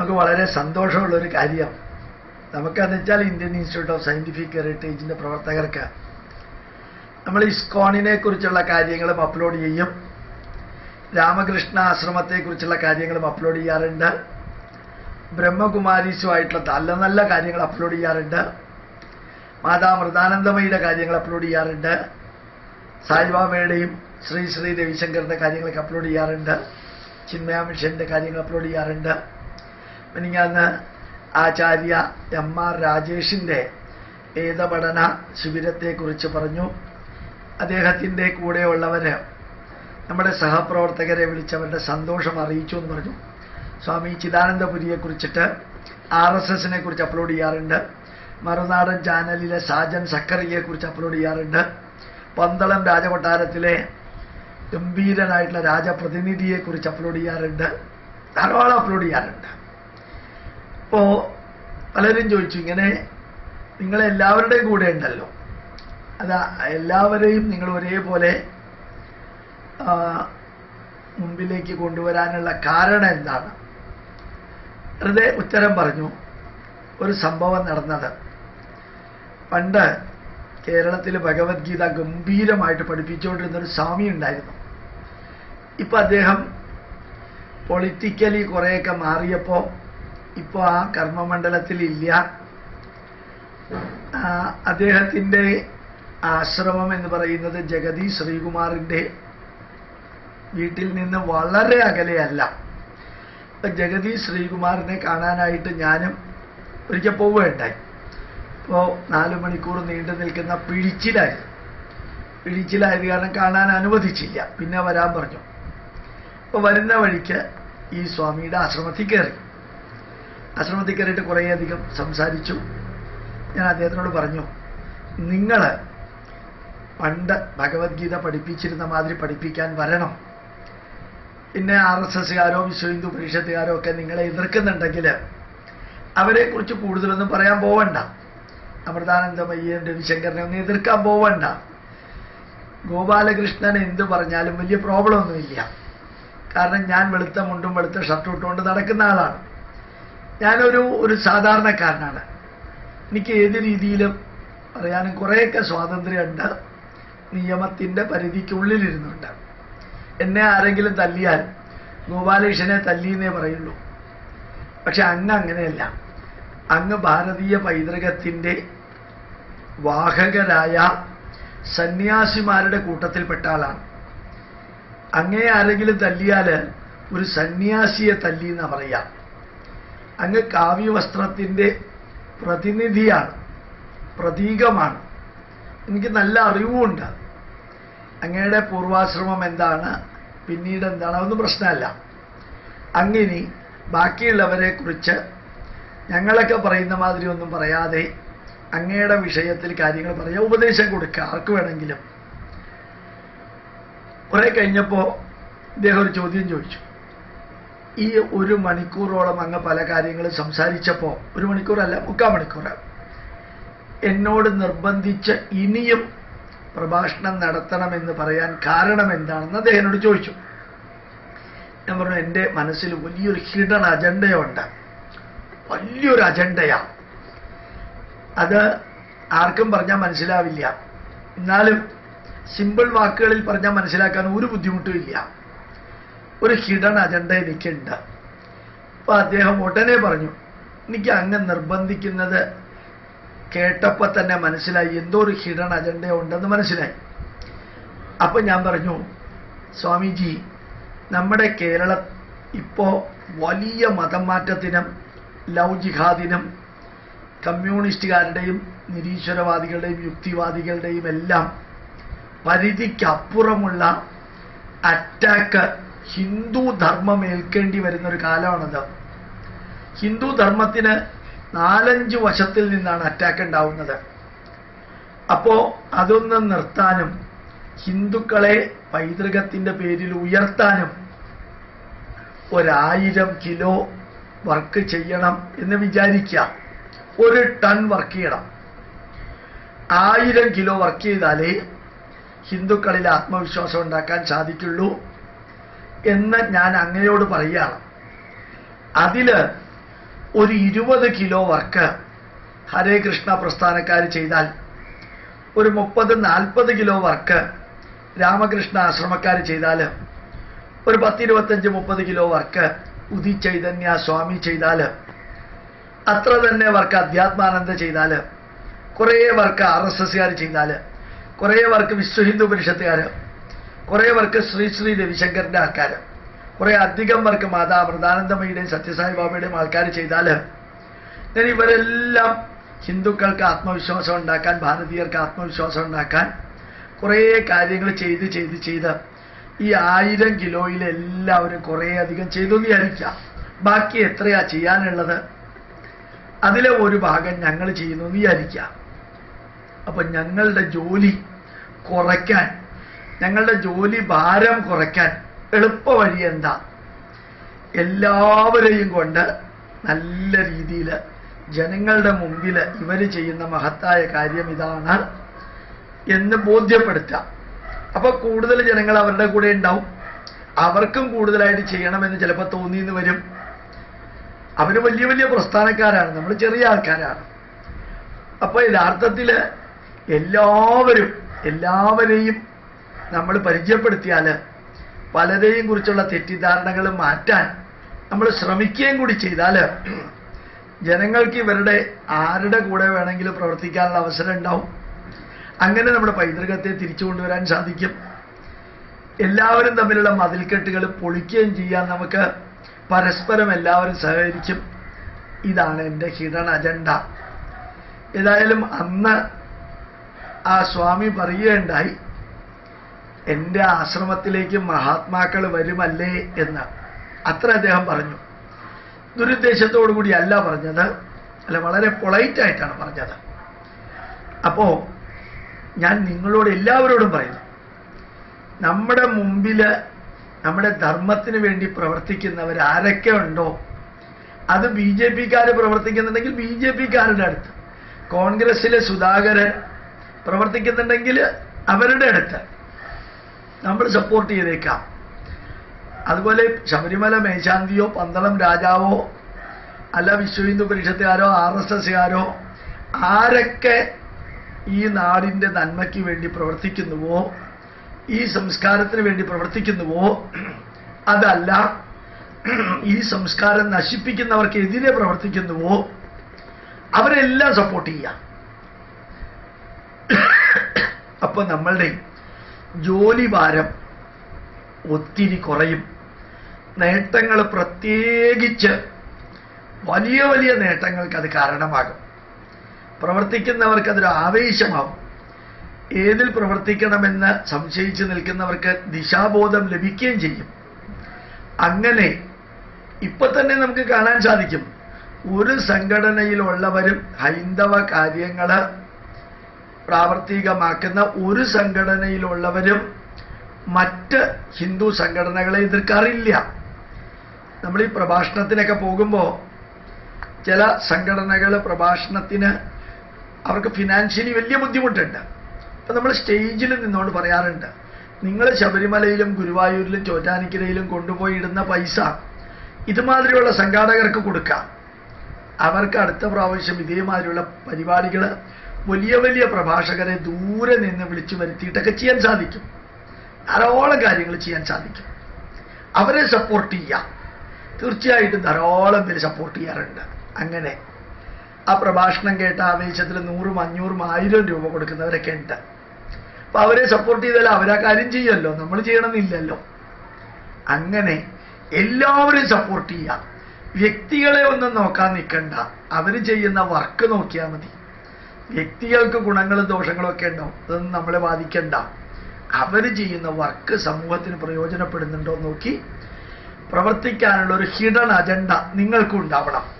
നമുക്ക് വളരെ സന്തോഷമുള്ളൊരു കാര്യമാണ് നമുക്കെന്ന് വെച്ചാൽ ഇന്ത്യൻ ഇൻസ്റ്റിറ്റ്യൂട്ട് ഓഫ് സയന്റിഫിക് ഹെറിറ്റേജിന്റെ പ്രവർത്തകർക്ക് നമ്മൾ ഇസ്കോണിനെ കുറിച്ചുള്ള കാര്യങ്ങളും അപ്ലോഡ് ചെയ്യും. രാമകൃഷ്ണ ആശ്രമത്തെക്കുറിച്ചുള്ള കാര്യങ്ങളും അപ്ലോഡ് ചെയ്യാറുണ്ട്. ബ്രഹ്മകുമാരീസുമായിട്ടുള്ള നല്ല നല്ല കാര്യങ്ങൾ അപ്ലോഡ് ചെയ്യാറുണ്ട്. മാതാ മൃതാനന്ദമയുടെ കാര്യങ്ങൾ അപ്ലോഡ് ചെയ്യാറുണ്ട്. സായിബാബയുടെയും ശ്രീ ശ്രീ രവിശങ്കറിന്റെ കാര്യങ്ങളൊക്കെ അപ്ലോഡ് ചെയ്യാറുണ്ട്. ചിന്മയ മിഷന്റെ കാര്യങ്ങൾ അപ്ലോഡ് ചെയ്യാറുണ്ട്. മിനിങ്ങാന്ന് ആചാര്യ എം ആർ രാജേഷിന്റെ ഏതപഠന ശിബിരത്തെക്കുറിച്ച് പറഞ്ഞു. അദ്ദേഹത്തിന്റെ കൂടെയുള്ളവർ നമ്മുടെ സഹപ്രവർത്തകരെ വിളിച്ചവരുടെ സന്തോഷം അറിയിച്ചു എന്ന് പറഞ്ഞു. സ്വാമി ചിദാനന്ദപുരിയെ കുറിച്ചിട്ട് ആർ എസ് എസിനെ കുറിച്ച് അപ്ലോഡ് ചെയ്യാറുണ്ട്. മറുനാടൻ ചാനലിലെ സാജൻ സക്കറിയെ കുറിച്ച് അപ്ലോഡ് ചെയ്യാറുണ്ട്. പന്തളം രാജകൊട്ടാരത്തിലെ ഗംഭീരനായിട്ടുള്ള രാജപ്രതിനിധിയെ കുറിച്ച് അപ്ലോഡ് ചെയ്യാറുണ്ട്. ധാരാളം അപ്ലോഡ് ചെയ്യാറുണ്ട്. അപ്പോൾ പലരും ചോദിച്ചു ഇങ്ങനെ നിങ്ങൾ എല്ലാവരുടെയും കൂടെ ഉണ്ടല്ലോ. അത് എല്ലാവരെയും നിങ്ങൾ ഒരേപോലെ മുമ്പിലേക്ക് കൊണ്ടുവരാനുള്ള കാരണം എന്താണ്? വെറുതെ ഉത്തരം പറഞ്ഞു ഒരു സംഭവം നടന്നത്. പണ്ട് കേരളത്തിൽ ഭഗവത്ഗീത ഗംഭീരമായിട്ട് പഠിപ്പിച്ചുകൊണ്ടിരുന്ന ഒരു സ്വാമി ഉണ്ടായിരുന്നു. ഇപ്പം അദ്ദേഹം പൊളിറ്റിക്കലി കുറേയൊക്കെ മാറിയപ്പോൾ ഇപ്പോൾ ആ കർമ്മമണ്ഡലത്തിൽ ഇല്ല ആ, അദ്ദേഹത്തിന്റെ ആശ്രമം എന്ന് പറയുന്നത് ജഗതി ശ്രീകുമാറിന്റെ വീട്ടിൽ നിന്ന് വളരെ അകലെയല്ല. ഇപ്പം ജഗതി ശ്രീകുമാറിനെ കാണാനായിട്ട് ഞാനും ഒരിക്കൽ പോവുകയുണ്ടായി. അപ്പോൾ നാല് മണിക്കൂർ നീണ്ടു നിൽക്കുന്ന പിഴിച്ചിലായിരുന്നു പിഴിച്ചിലായത് കാരണം കാണാൻ അനുവദിച്ചില്ല. പിന്നെ വരാൻ പറഞ്ഞു. അപ്പോൾ വരുന്ന വഴിക്ക് ഈ സ്വാമിയുടെ ആശ്രമത്തിൽ കയറി. ആശ്രമത്തിൽ കുറേയധികം സംസാരിച്ചു. ഞാൻ അദ്ദേഹത്തിനോട് പറഞ്ഞു നിങ്ങൾ പണ്ട് ഭഗവത്ഗീത പഠിപ്പിച്ചിരുന്ന മാതിരി പഠിപ്പിക്കാൻ വരണം. പിന്നെ ആർ എസ് എസ്സുകാരോ വിശ്വ ഹിന്ദു പരിഷത്തുകാരോ ഒക്കെ നിങ്ങളെ എതിർക്കുന്നുണ്ടെങ്കിൽ അവരെക്കുറിച്ച് കൂടുതലൊന്നും പറയാൻ പോവണ്ട. അമൃതാനന്ദമയ്യൻ രവിശങ്കറിനെ ഒന്നും എതിർക്കാൻ പോവണ്ട. ഗോപാലകൃഷ്ണൻ എന്ത് പറഞ്ഞാലും വലിയ പ്രോബ്ലം ഒന്നുമില്ല. കാരണം ഞാൻ വെളുത്ത മുണ്ടും വെളുത്ത ഷർട്ടും ഇട്ടുകൊണ്ട് നടക്കുന്ന ആളാണ്. ഞാനൊരു ഒരു സാധാരണക്കാരനാണ്. എനിക്ക് ഏത് രീതിയിലും പറയാനും കുറേയൊക്കെ സ്വാതന്ത്ര്യമുണ്ട്. നിയമത്തിന്റെ പരിധിക്കുള്ളിലിരുന്നുണ്ട്. എന്നെ ആരെങ്കിലും തല്ലിയാൽ ഗോപാലകൃഷ്ണനെ തല്ലിയെന്നേ പറയുള്ളൂ. പക്ഷെ അങ്ങ് അങ്ങനെയല്ല. അങ്ങ് ഭാരതീയ പൈതൃകത്തിന്റെ വാഹകരായ സന്യാസിമാരുടെ കൂട്ടത്തിൽപ്പെട്ട ആളാണ്. അങ്ങേ ആരെങ്കിലും തല്ലിയാൽ ഒരു സന്യാസിയെ തല്ലി എന്നാ പറയാം. അങ്ങ് കാവ്യവസ്ത്രത്തിന്റെ പ്രതിനിധിയാണ് പ്രതീകമാണ്. എനിക്ക് നല്ല അറിവുമുണ്ട്. അങ്ങയുടെ പൂർവാശ്രമം എന്താണ്? പിന്നീട് എന്താണ്? അതൊന്നും പ്രശ്നമല്ല. അങ്ങിനി ബാക്കിയുള്ളവരെ കുറിച്ച് ഞങ്ങളൊക്കെ പറയുന്ന മാതിരി ഒന്നും പറയാതെ അങ്ങയുടെ വിഷയത്തിൽ കാര്യങ്ങൾ പറയാം ഉപദേശം കൊടുക്കുക ആർക്ക് വേണമെങ്കിലും. കുറേ കഴിഞ്ഞപ്പോൾ ഇദ്ദേഹം ഒരു ചോദ്യം ചോദിച്ചു. ഈ ഒരു മണിക്കൂറോളം അങ്ങ് പല കാര്യങ്ങളും സംസാരിച്ചപ്പോൾ ഒരു മണിക്കൂറല്ല മുക്കാൽ മണിക്കൂർ എന്നോട് നിർബന്ധിച്ച് ഇനിയും പ്രഭാഷണം നടത്തണമെന്ന് പറയാൻ കാരണം എന്താണെന്ന് അദ്ദേഹത്തിനോട് ചോദിച്ചു. ഞാൻ പറഞ്ഞു എന്റെ മനസ്സിൽ വലിയൊരു ഹിഡൻ അജണ്ടയുണ്ട്. വലിയൊരു അജണ്ടയാണ് അത് ആർക്കും പറഞ്ഞാൽ മനസ്സിലാവില്ല. എന്നാലും സിമ്പിൾ വാക്കുകളിൽ പറഞ്ഞാൽ മനസ്സിലാക്കാൻ ഒരു ബുദ്ധിമുട്ടും ഇല്ല. ഒരു ഹിഡൻ അജണ്ട എനിക്കുണ്ട് അപ്പൊ അദ്ദേഹം ഉടനെ പറഞ്ഞു എനിക്ക് അങ്ങ് നിർബന്ധിക്കുന്നത് കേട്ടപ്പോൾ തന്നെ മനസ്സിലായി. എന്തോ ഒരു ഹിഡൻ അജണ്ട ഉണ്ടെന്ന് മനസ്സിലായി. അപ്പൊ ഞാൻ പറഞ്ഞു സ്വാമിജി നമ്മുടെ കേരള ഇപ്പോ വലിയ മതം മാറ്റത്തിനും ലവ് ജിഹാദിനും കമ്മ്യൂണിസ്റ്റുകാരുടെയും നിരീശ്വരവാദികളുടെയും യുക്തിവാദികളുടെയും എല്ലാം പരിധിക്കപ്പുറമുള്ള അറ്റാക്ക് ഹിന്ദു ധർമ്മം ഏൽക്കേണ്ടി വരുന്ന ഒരു കാലമാണത്. ഹിന്ദു ധർമ്മത്തിന് നാലഞ്ച് വശത്തിൽ നിന്നാണ് അറ്റാക്ക് ഉണ്ടാവുന്നത്. അപ്പോ അതൊന്ന് നിർത്താനും ഹിന്ദുക്കളെ പൈതൃകത്തിന്റെ പേരിൽ ഉയർത്താനും ഒരായിരം കിലോ വർക്ക് ചെയ്യണം എന്ന് വിചാരിക്കുക. ഒരു ടൺ വർക്ക് ചെയ്യണം. ആയിരം കിലോ വർക്ക് ചെയ്താലേ ഹിന്ദുക്കളിൽ ആത്മവിശ്വാസം ഉണ്ടാക്കാൻ സാധിക്കുള്ളൂ. എന്ന് ഞാൻ അങ്ങയോട് പറയുകയാണ്. അതിൽ ഒരു ഇരുപത് കിലോ വർക്ക് ഹരേ കൃഷ്ണ പ്രസ്ഥാനക്കാർ ചെയ്താൽ ഒരു മുപ്പത് നാൽപ്പത് കിലോ വർക്ക് രാമകൃഷ്ണ ആശ്രമക്കാർ ചെയ്താൽ ഒരു പത്തിരുപത്തഞ്ച് മുപ്പത് കിലോ വർക്ക് ഉദി ചൈതന്യ സ്വാമി ചെയ്താൽ അത്ര തന്നെ വർക്ക് അധ്യാത്മാനന്ദ ചെയ്താൽ കുറേ വർക്ക് ആർ എസ് എസ്സുകാർ ചെയ്താൽ കുറേ വർക്ക് വിശ്വ ഹിന്ദു പരിഷത്തുകാർ കുറേ പേർക്ക് ശ്രീ ശ്രീ രവിശങ്കറിന്റെ ആൾക്കാർ കുറേ അധികം പേർക്ക് മാതാ അമൃതാനന്ദമയുടെയും സത്യസായി ബാബയുടെയും ആൾക്കാർ ചെയ്താൽ ഞാൻ ഇവരെല്ലാം ഹിന്ദുക്കൾക്ക് ആത്മവിശ്വാസം ഉണ്ടാക്കാൻ ഭാരതീയർക്ക് ആത്മവിശ്വാസം ഉണ്ടാക്കാൻ കുറേ കാര്യങ്ങൾ ചെയ്ത് ചെയ്ത് ചെയ്ത് ഈ ആയിരം കിലോയിൽ എല്ലാവരും കുറേ അധികം ചെയ്തു എന്ന് വിചാരിക്കാം ബാക്കി എത്രയാ ചെയ്യാനുള്ളത്? അതിലെ ഒരു ഭാഗം ഞങ്ങൾ ചെയ്യുന്നു എന്ന് വിചാരിക്കാം അപ്പൊ ഞങ്ങളുടെ ജോലി കുറയ്ക്കാൻ ഞങ്ങളുടെ ജോലി ഭാരം കുറയ്ക്കാൻ എളുപ്പ വഴി എന്താ? എല്ലാവരെയും കൊണ്ട് നല്ല രീതിയിൽ ജനങ്ങളുടെ മുമ്പിൽ ഇവർ ചെയ്യുന്ന മഹത്തായ കാര്യം ഇതാണ് എന്ന് ബോധ്യപ്പെടുത്താം അപ്പോൾ കൂടുതൽ ജനങ്ങൾ അവരുടെ കൂടെ ഉണ്ടാവും. അവർക്കും കൂടുതലായിട്ട് ചെയ്യണമെന്ന് ചിലപ്പോൾ തോന്നിയെന്ന് വരും. അവർ വലിയ വലിയ പ്രസ്ഥാനക്കാരാണ്. നമ്മൾ ചെറിയ ആൾക്കാരാണ്. അപ്പോൾ യഥാർത്ഥത്തിൽ എല്ലാവരും എല്ലാവരെയും നമ്മൾ പരിചയപ്പെടുത്തിയാൽ പലരെയും കുറിച്ചുള്ള തെറ്റിദ്ധാരണകൾ മാറ്റാൻ നമ്മൾ ശ്രമിക്കുകയും കൂടി ചെയ്താൽ ജനങ്ങൾക്ക് ഇവരുടെ ആരുടെ കൂടെ വേണമെങ്കിലും പ്രവർത്തിക്കാനുള്ള അവസരം ഉണ്ടാവും. അങ്ങനെ നമ്മുടെ പൈതൃകത്തെ തിരിച്ചു കൊണ്ടുവരാൻ സാധിക്കും. എല്ലാവരും തമ്മിലുള്ള മതിൽക്കെട്ടുകൾ പൊളിക്കുകയും ചെയ്യാൻ നമുക്ക് പരസ്പരം എല്ലാവരും സഹകരിക്കും. ഇതാണ് എന്റെ ഹിഡൻ അജണ്ട. ഏതായാലും അന്ന് ആ സ്വാമി പറയുകയുണ്ടായി. എന്റെ ആശ്രമത്തിലേക്ക് മഹാത്മാക്കൾ വരുമല്ലേ എന്ന്. അത്ര അദ്ദേഹം പറഞ്ഞു. ദുരുദ്ദേശത്തോടു കൂടി അല്ല പറഞ്ഞത്. അല്ല വളരെ പൊളൈറ്റായിട്ടാണ് പറഞ്ഞത്. അപ്പോൾ ഞാൻ നിങ്ങളോട് എല്ലാവരോടും പറയുന്നു. നമ്മുടെ മുമ്പിൽ നമ്മുടെ ധർമ്മത്തിന് വേണ്ടി പ്രവർത്തിക്കുന്നവർ ആരൊക്കെ ഉണ്ടോ അത് ബി ജെ പിക്കാർ പ്രവർത്തിക്കുന്നുണ്ടെങ്കിൽ ബി ജെ പിക്കാരുടെ അടുത്ത്. കോൺഗ്രസ്സിലെ സുധാകരൻ പ്രവർത്തിക്കുന്നുണ്ടെങ്കിൽ അവരുടെ അടുത്ത്. നമ്മൾ സപ്പോർട്ട് ചെയ്തേക്കാം. അതുപോലെ ശബരിമല മേശാന്തിയോ പന്തളം രാജാവോ അല്ല വിശ്വ ഹിന്ദു പരിഷത്തുകാരോ ആർ എസ് എസ്സുകാരോ ആരൊക്കെ ഈ നാടിന്റെ നന്മയ്ക്ക് വേണ്ടി പ്രവർത്തിക്കുന്നുവോ ഈ സംസ്കാരത്തിന് വേണ്ടി പ്രവർത്തിക്കുന്നുവോ അതല്ല ഈ സംസ്കാരം നശിപ്പിക്കുന്നവർക്കെതിരെ പ്രവർത്തിക്കുന്നുവോ അവരെല്ലാം സപ്പോർട്ട് ചെയ്യാം. അപ്പോൾ നമ്മളുടെ ജോലി ഭാരം ഒത്തിരി കുറയും. നേട്ടങ്ങൾ പ്രത്യേകിച്ച് വലിയ വലിയ നേട്ടങ്ങൾക്ക് അത് കാരണമാകും. പ്രവർത്തിക്കുന്നവർക്ക് അതൊരു ആവേശമാവും. ഏതിൽ പ്രവർത്തിക്കണമെന്ന് സംശയിച്ച് നിൽക്കുന്നവർക്ക് ദിശാബോധം ലഭിക്കുകയും ചെയ്യും. അങ്ങനെ ഇപ്പൊ തന്നെ നമുക്ക് കാണാൻ സാധിക്കും. ഒരു സംഘടനയിലുള്ളവരും ഹൈന്ദവ കാര്യങ്ങൾ പ്രാവർത്തികമാക്കുന്ന ഒരു സംഘടനയിലുള്ളവരും മറ്റ് ഹിന്ദു സംഘടനകളെ എതിർക്കാറില്ല. നമ്മൾ ഈ പ്രഭാഷണത്തിനൊക്കെ പോകുമ്പോൾ ചില സംഘടനകൾ പ്രഭാഷണത്തിന് അവർക്ക് ഫിനാൻഷ്യലി വലിയ ബുദ്ധിമുട്ടുണ്ട്. അപ്പം നമ്മൾ സ്റ്റേജിൽ നിന്നുകൊണ്ട് പറയാറുണ്ട് നിങ്ങൾ ശബരിമലയിലും ഗുരുവായൂരിലും ചോറ്റാനിക്കരയിലും കൊണ്ടുപോയി ഇടുന്ന പൈസ ഇതുമാതിരിയുള്ള സംഘാടകർക്ക് കൊടുക്കാം. അവർക്ക് അടുത്ത പ്രാവശ്യം ഇതേമാതിരിയുള്ള പരിപാടികൾ വലിയ വലിയ പ്രഭാഷകരെ ദൂരെ നിന്ന് വിളിച്ചു വരുത്തിയിട്ടൊക്കെ ചെയ്യാൻ സാധിക്കും. ധാരാളം കാര്യങ്ങൾ ചെയ്യാൻ സാധിക്കും. അവരെ സപ്പോർട്ട് ചെയ്യാം. തീർച്ചയായിട്ടും ധാരാളം പേര് സപ്പോർട്ട് ചെയ്യാറുണ്ട്. അങ്ങനെ ആ പ്രഭാഷണം കേട്ട ആവേശത്തിൽ നൂറും അഞ്ഞൂറും ആയിരം രൂപ കൊടുക്കുന്നവരൊക്കെ ഉണ്ട്. അപ്പൊ അവരെ സപ്പോർട്ട് ചെയ്താൽ അവരാ കാര്യം ചെയ്യുമല്ലോ. നമ്മൾ ചെയ്യണമെന്നില്ലല്ലോ. അങ്ങനെ എല്ലാവരും സപ്പോർട്ട് ചെയ്യാം. വ്യക്തികളെ ഒന്നും നോക്കാൻ നിൽക്കണ്ട. അവർ ചെയ്യുന്ന വർക്ക് നോക്കിയാൽ മതി. വ്യക്തികൾക്ക് ഗുണങ്ങളും ദോഷങ്ങളും ഒക്കെ ഉണ്ടോ? അതൊന്നും നമ്മളെ ബാധിക്കണ്ട. അവർ ചെയ്യുന്ന വർക്ക് സമൂഹത്തിന് പ്രയോജനപ്പെടുന്നുണ്ടോ നോക്കി പ്രവർത്തിക്കാനുള്ള ഒരു ഹിഡൻ അജണ്ട നിങ്ങൾക്കും ഉണ്ടാവണം.